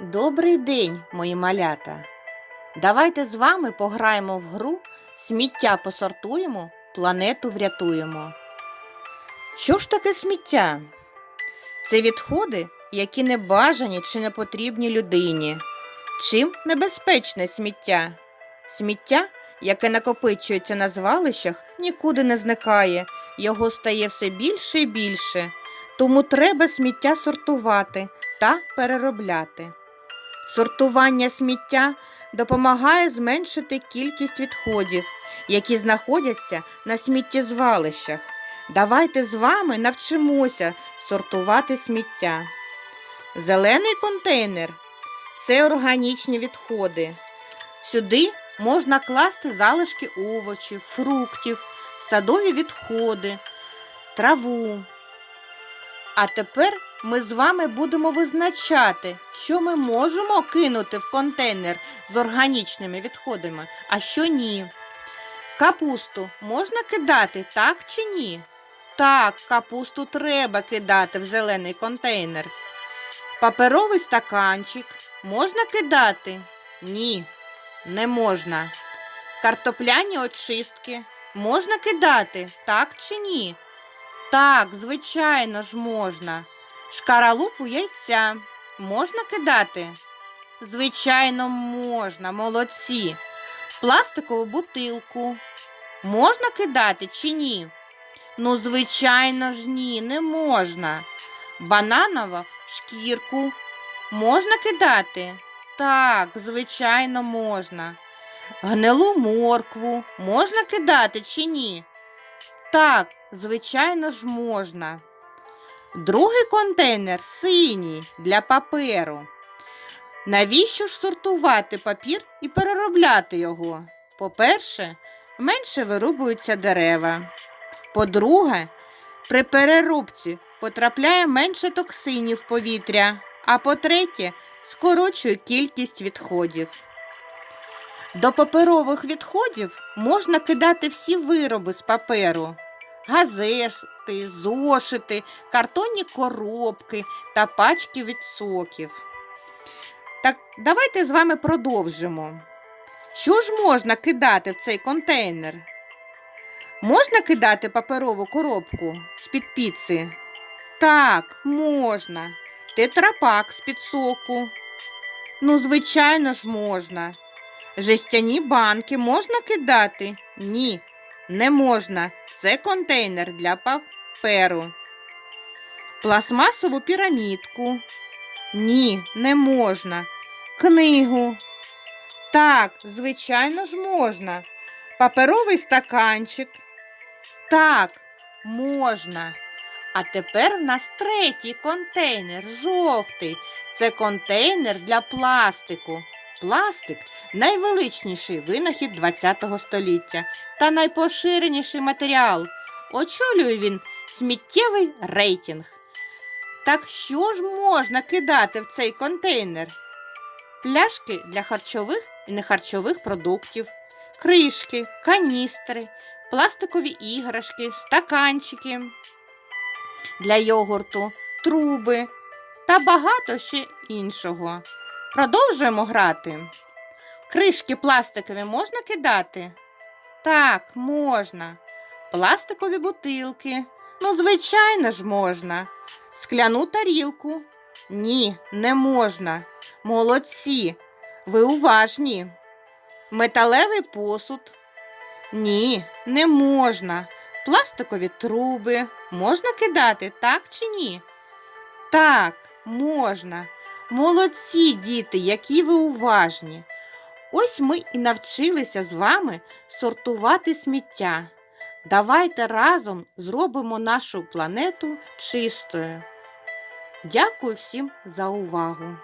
Добрий день, мої малята. Давайте з вами пограємо в гру Сміття посортуємо, планету врятуємо. Що ж таке сміття? Це відходи, які не бажані чи не потрібні людині. Чим небезпечне сміття? Сміття, яке накопичується на звалищах, нікуди не зникає, його стає все більше і більше. Тому треба сміття сортувати та переробляти. Сортування сміття допомагає зменшити кількість відходів, які знаходяться на сміттєзвалищах. Давайте з вами навчимося сортувати сміття. Зелений контейнер це органічні відходи. Сюди можна класти залишки овочів, фруктів, садові відходи, траву. А тепер ми з вами будемо визначати, що ми можемо кинути в контейнер з органічними відходами, а що ні. Капусту можна кидати, так чи ні? Так, капусту треба кидати в зелений контейнер. Паперовий стаканчик можна кидати? Ні, не можна. Картопляні очистки можна кидати, так чи ні? Так, звичайно ж можна. Шкаралупу яйця можна кидати? Звичайно, можна, молодці. Пластикову бутилку можна кидати чи ні? Ну, звичайно ж, ні, не можна. Бананову шкірку можна кидати? Так, звичайно, можна. Гнилу моркву можна кидати чи ні? Так, звичайно ж можна. Другий контейнер синій для паперу. Навіщо ж сортувати папір і переробляти його? По-перше, менше вирубуються дерева. По-друге, при переробці потрапляє менше токсинів в повітря. А по-третє, скорочує кількість відходів. До паперових відходів можна кидати всі вироби з паперу: газети, зошити, картонні коробки та пачки від соків. Так, давайте з вами продовжимо. Що ж можна кидати в цей контейнер? Можна кидати паперову коробку з-під піци? Так, можна. Тетрапак з-під соку. Ну, звичайно ж, можна. Жестяні банки можна кидати? Ні, не можна. Це контейнер для паперу. Пластмасову пірамідку. Ні, не можна. Книгу. Так, звичайно ж можна. Паперовий стаканчик. Так, можна. А тепер в нас третій контейнер, жовтий. Це контейнер для пластику. Пластик найвеличніший винахід ХХ століття та найпоширеніший матеріал. Очолює він сміттєвий рейтинг. Так що ж можна кидати в цей контейнер? Пляшки для харчових і нехарчових продуктів, кришки, каністри, пластикові іграшки, стаканчики для йогурту, труби та багато ще іншого. Продовжуємо грати. Кришки пластикові можна кидати? Так, можна. Пластикові бутилки. Ну, звичайно ж, можна. Скляну тарілку. Ні, не можна. Молодці. Ви уважні. Металевий посуд. Ні, не можна. Пластикові труби можна кидати, так чи ні? Так, можна. Молодці діти, які ви уважні. Ось ми і навчилися з вами сортувати сміття. Давайте разом зробимо нашу планету чистою. Дякую всім за увагу!